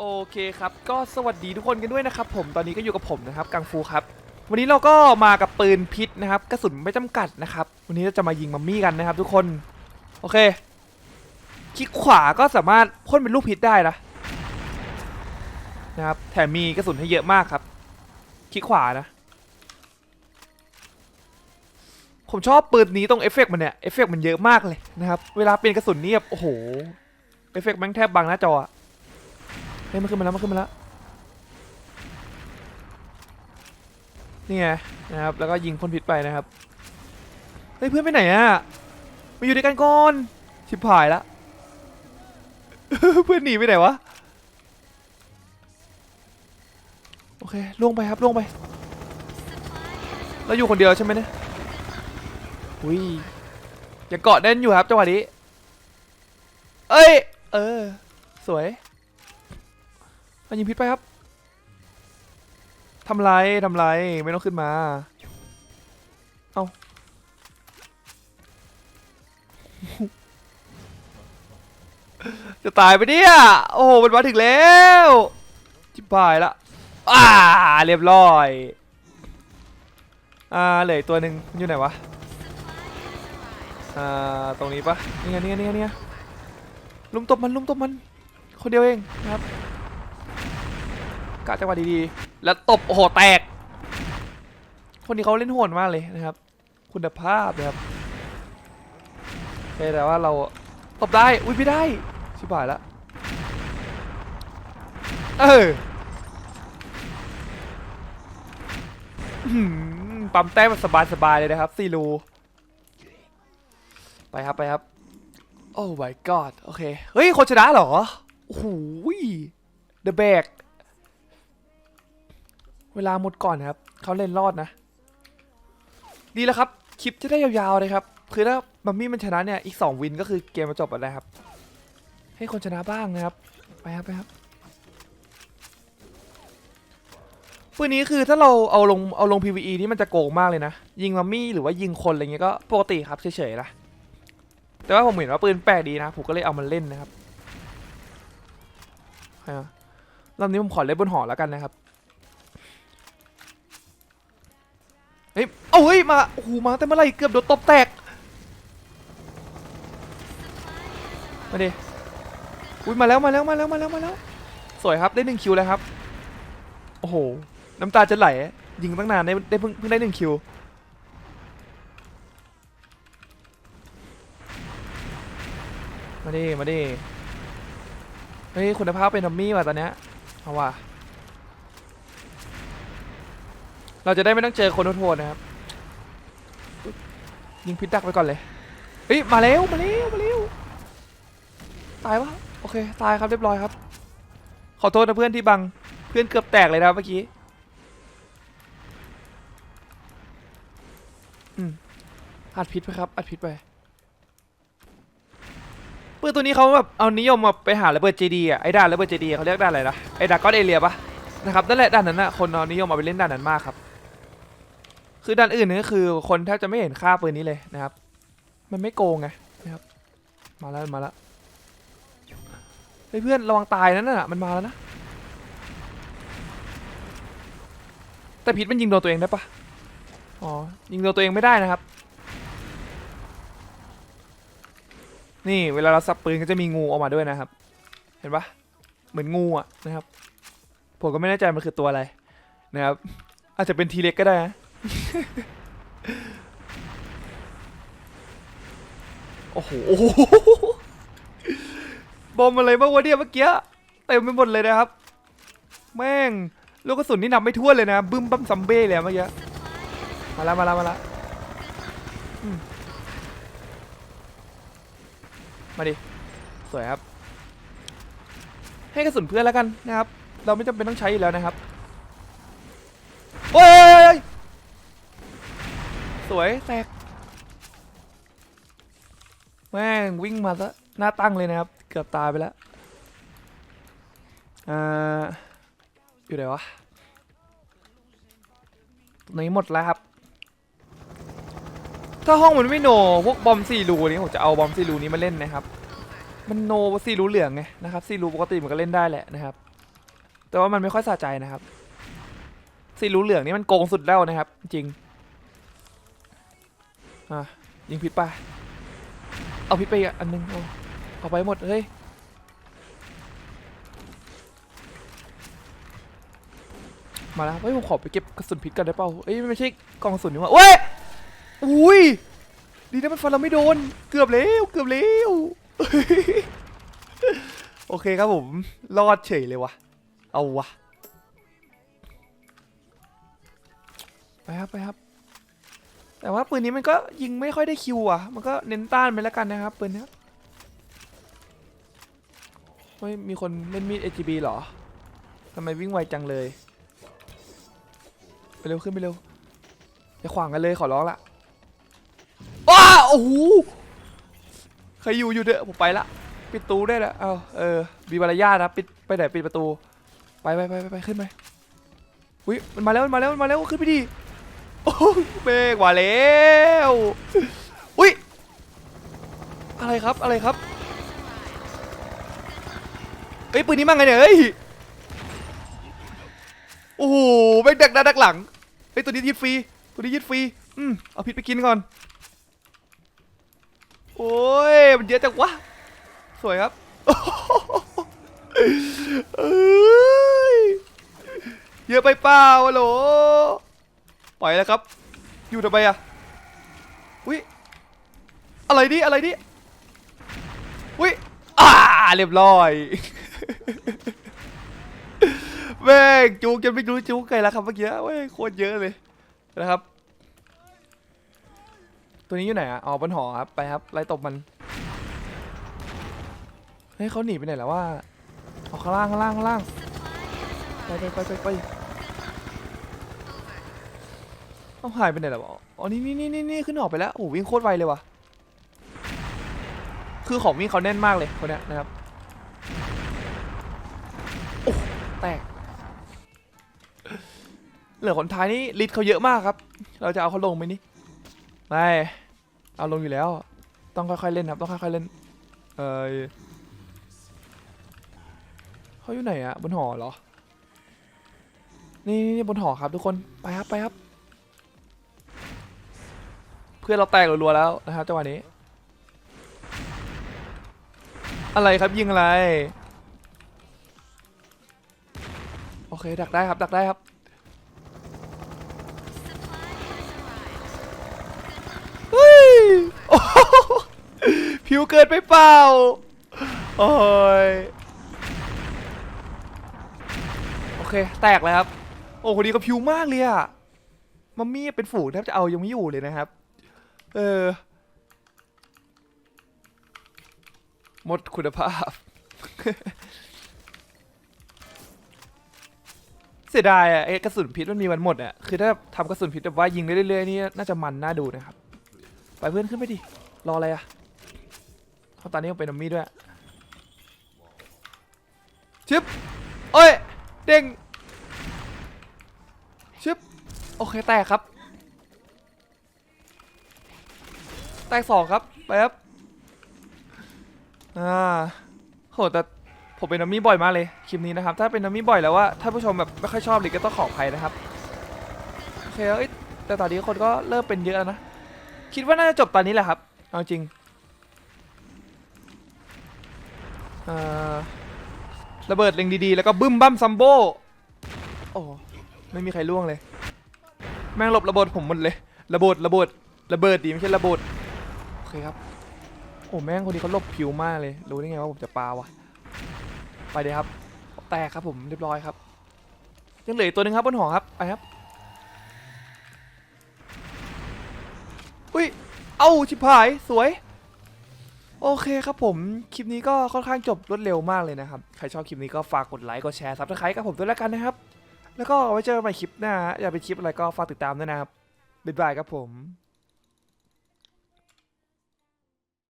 โอเคครับ ก็สวัสดีทุกคนกันด้วยนะครับผมตอนนี้ก็อยู่กับผมนะครับกังฟูครับ วันนี้เราก็มากับปืนพิษนะครับกระสุนไม่จำกัดนะครับ วันนี้เราจะมายิงมัมมี่กันนะครับ ทุกคนโอเคคลิกขวาก็สามารถพ่นเป็นลูกพิษได้นะนะครับแถมมีกระสุนให้เยอะมากครับ คลิกขวานะ ผมชอบปืนนี้ตรงเอฟเฟกต์มันเนี่ยเอฟเฟกต์มันเยอะมากเลยนะครับ เวลาเป็นกระสุนนี่แบบโอ้โหเอฟเฟกต์แม่งแทบบังหน้าจออะ เฮ้ยมันขึ้นมาแล้วมันขึ้นมาแล้วนี่ไงนะครับแล้วก็ยิงพ่นพิษไปนะครับเฮ้ยเพื่อนไปไหนอะมาอยู่ด้วยกันก่อนชิบหายละเพื่อนหนีไปไหนวะโอเคล่วงไปครับล่วงไปเราอยู่คนเดียวใช่ไหมเนี่ยอุ้ยยังเกาะแน่นอยู่ครับจังหวะนี้เอ้ยเออสวย มันยิงพิษไปครับทำไรทำไรไม่ต้องขึ้นมา เอาจะตายไปเนี่ยโอ้โหมันมาถึงแล้วจิบายละอ่าเรียบร้อยอ่าเหลือตัวหนึ่งอยู่ไหนวะอ่าตรงนี้ปะนี่ไงนี่ไงนี่ไงนี่ไงลุมตบมันลุมตบมันคนเดียวเองนะครับ กะจังหวะดีๆ แล้วตบโอ้โหแตก คนนี้เขาเล่นโหดมากเลยนะครับ คุณภาพนะครับแต่ว่าเราตบได้ อุ้ยไม่ได้ ชิบหายละเออปั๊มแต้มแบบสบายๆเลยนะครับซีรูไปครับไปครับ โอ้ my god โอเค เฮ้ย คนชนะเหรอ โอ้โห The Bag เวลาหมดก่อนครับเขาเล่นรอดนะ ดีแล้วครับคลิปจะได้ยาวๆเลยครับ คือถ้ามัมมี่มันชนะเนี่ยอีก 2 วินก็คือเกมมาจบแล้วครับ ให้คนชนะบ้างนะครับ ไปครับไปครับปืนนี้คือถ้าเราเอาลงเอาลง PVE นี่มันจะโกงมากเลยนะ ยิงมัมมี่หรือว่ายิงคนอะไรเงี้ยก็ปกติครับเฉยๆนะแต่ว่าผมเห็นว่าปืนแปลกดีนะ ผมก็เลยเอามันเล่นนะครับรอบนี้ผมขอเล่นบนหอแล้วกันนะครับ ฮ้ยเอาเฮ้ยมาโอ้โหมาแต่เมื่อไรเกือบโดนตบแตกมาดิอุ้ยมาแล้วมาแล้วมาแล้วมาแล้วมาแล้ว สวยครับได้หนึ่งคิวแล้วครับ โอ้โหน้ำตาจะไหลยิงตั้งนานได้ได้เพิ่งเพิ่งได้หนึ่งคิวมาดิมาดิเฮ้ยคุณภาพเป็นทัมมี่ว่ะตอนเนี้ยเอาว่ะ เราจะได้ไม่ต้องเจอคนโทษนะครับ ยิงพิษดักไปก่อนเลยเฮ้ยมาแล้วมาแล้วมาแล้วตายวะโอเคตายครับเรียบร้อยครับ ขอโทษนะเพื่อนที่บังเพื่อนเกือบแตกเลยนะเมื่อกี้อืมอัดพิษไปครับอัดพิษไปปืนตัวนี้เขาแบบเอานิยมมาไปหาระเบิดเจดีอะไอ้ด่านระเบิดเจดีเขาเรียกด่านอะไรนะไอ้ด่านก้อนเอเรียปะ นะครับนั่นแหละด่านนั้นนะคนนิยมเอาไปเล่นด่านนั้นมากครับ คือด้านอื่นนี่ก็คือคนแทบจะไม่เห็นค่าปืนนี้เลยนะครับ มันไม่โกงไงนะครับ มาแล้วมาแล้วเฮ้ยเพื่อนระวังตายนั่นน่ะมันมาแล้วนะแต่พิษมันยิงโดนตัวเองได้ปะอ๋อยิงโดนตัวเองไม่ได้นะครับ นี่เวลาเราสับปืนก็จะมีงูออกมาด้วยนะครับ เห็นปะเหมือนงูอะนะครับ ผมก็ไม่แน่ใจมันคือตัวอะไรนะครับ อาจจะเป็นทีเล็กก็ได้นะโอ้โหบอมอะไรบ้างวะเนี่ยเมื่อกี้เต็มไปหมดเลยนะครับ แม่งลูกกระสุนนี่นับไม่ถ้วเลยนะบึ้มบั้มซัมเบ้เลยเมื่อกี้มาแล้วมาแล้วมาแล้วมาดิสวยครับ ให้กระสุนเพื่อนแล้วกันนะครับ เราไม่จำเป็นต้องใช้อยู่แล้วนะครับโอ้ยสวยแตกแม่งวิ่งมาซะหน้าตั้งเลยนะครับ เกือบตายไปแล้วอ่าอยู่ไหนวะตรงนี้หมดแล้วครับ ถ้าห้องมันไม่โนพวกบอมสี่รูนี้ผมจะเอาบอมสี่รูนี้มาเล่นนะครับ มันโนสี่รูเหลืองไงนะครับสี่รูปกติมันก็เล่นได้แหละนะครับ แต่ว่ามันไม่ค่อยสะใจนะครับ สีรู้เหลืองนี่มันโกงสุดแล้วนะครับ จริงอะยิงพิษไปเอาพิษไปอันนึงเอาเอาไปหมดเฮ้ยมาแล้วเฮ้ยผมขอไปเก็บกระสุนพิษกันได้เปล่าเอ้ยไม่ใช่กล่องกระสุนนี่ว่าเว้ยอุ้ยดีนะมันฟันเราไม่โดน เกือบแล้วเกือบแล้วโอเคครับผม รอดเฉยเลยว่ะ เอาวะ ไปครับไปครับ แต่ว่าปืนนี้มันก็ยิงไม่ค่อยได้คิวอะ มันก็เน้นต้านไปแล้วกันนะครับปืนเนี้ยเฮ้ยมีคนเล่นมีด AGB เหรอทำไมวิ่งไวจังเลย ไปเร็วขึ้นไปเร็ว อย่าขวางกันเลยขอร้องละว้าโอ้โหใครอยู่อยู่เถอะผมไปละ ปิดประตูได้แล้วเอาเออมีมารยาทนะปิดไปไหนปิดประตู ไปไปไปไปไปขึ้นไปอุ้ยมันมาแล้วมันมาแล้วมันมาแล้วขึ้นไปดิโอ้เบรกมาแล้วอุ้ยอะไรครับอะไรครับเอ้ยปืนนี้มาไงเนี่ยเฮ้ยโอ้โหแม่งดักหน้าดักหลังเฮ้ยตัวนี้ยึดฟรีตัวนี้ยึดฟรีอืมเอาพิษไปกินก่อนโอ้ยมันเยอะจังวะสวยครับ เอ้ยเยอะไปเปล่าฮัลโหลปล่อยแล้วครับ อยู่ทำไมอะอุ้ยอะไรนี่อะไรนี่อุ้ยอ่าเรียบร้อยแม่งจูกจนไม่รู้จูกไงแล้วครับเมื่อกี้เว้ยโคตรเยอะเลยนะครับ ตัวนี้อยู่ไหนอะอ๋อบนหอครับไปครับไล่ตบมันเฮ้ยเขาหนีไปไหนแล้วว่า ออกข้างล่างข้างล่างข้างล่างไปไปไปไปไปต้องหายไปไหนแล้วอ๋อนี่นี่นี่นี่นี่ขึ้นออกไปแล้วโอ้วิ่งโคตรไวเลยว่ะคือของวิ่งเขาแน่นมากเลยคนเนี้ยนะครับโอ้แตกเหลือคนท้ายนี่ลิทเขาเยอะมากครับ เราจะเอาเขาลงไหมนี่ไม่เอาลงอยู่แล้ว ต้องค่อยๆเล่นครับ ต้องค่อยๆเล่น เออ เขาอยู่ไหนอะบนหอเหรอ นี่นี่บนหอครับทุกคน ไปครับไปครับ เพื่อนเราแตกรัวๆแล้วนะครับจังหวะนี้ อะไรครับยิงอะไร โอเคดักได้ครับดักได้ครับเฮ้ยโอ้โหผิวเกินไปเปล่า โอ้ย โอ เค แตกเลยครับ โอ้คนนี้ก็ผิวมากเลยอะมัมมี่เป็นฝูงแทบจะเอายังไม่อยู่เลยนะครับ เออ หมดคุณภาพ เสียดายอะไอ้กระสุนพิษมันมีวันหมดอะคือถ้าทำกระสุนพิษแบบว่ายิงได้เรื่อยๆนี่น่าจะมันน่าดูนะครับ ไปเพื่อนขึ้นไปดิ รออะไรอะเขาตอนนี้ยังเป็นนัมมี่ด้วยชิปเอ้ย เด้งชิปโอเคแตกครับ แตกสองครับไปครับอ่าโหแต่ผมเป็นนัมมี่บ่อยมากเลยคลิปนี้นะครับ ถ้าเป็นนัมมี่บ่อยแล้วว่าถ้าผู้ชมแบบไม่ค่อยชอบเลยก็ต้องขออภัยนะครับโอเคเอ้ยแต่ตอนนี้คนก็เริ่มเป็นเยอะนะคิดว่าน่าจะจบตอนนี้แหละครับเอาจริงเอ่อ ระเบิดเล็งดีๆ แล้วก็บึ้มบั้มซัมโบโอ้ไม่มีใครล่วงเลย แม่งหลบระเบิดผมหมดเลย ระเบิดระเบิดระเบิดดีไม่ใช่ระเบิดโอเคครับโอ้แม่งคนนี้เขาหลบผิวมากเลย รู้ได้ไงว่าผมจะปาวะไปเลยครับ แตกครับผมเรียบร้อยครับยังเหลือตัวหนึงครับบนหอครับไปครับอุ้ยเอ้าชิบหายสวย โอเคครับผม คลิปนี้ก็ค่อนข้างจบรวดเร็วมากเลยนะครับ ใครชอบคลิปนี้ก็ฝากกดไลค์ กดแชร์ซับสไครต์กับผมด้วยแล้วกันนะครับ แล้วก็ไว้เจอกันใหม่คลิปหน้า อยากเป็นคลิปอะไรก็ฝากติดตามด้วยนะครับ บ๊ายบายครับผม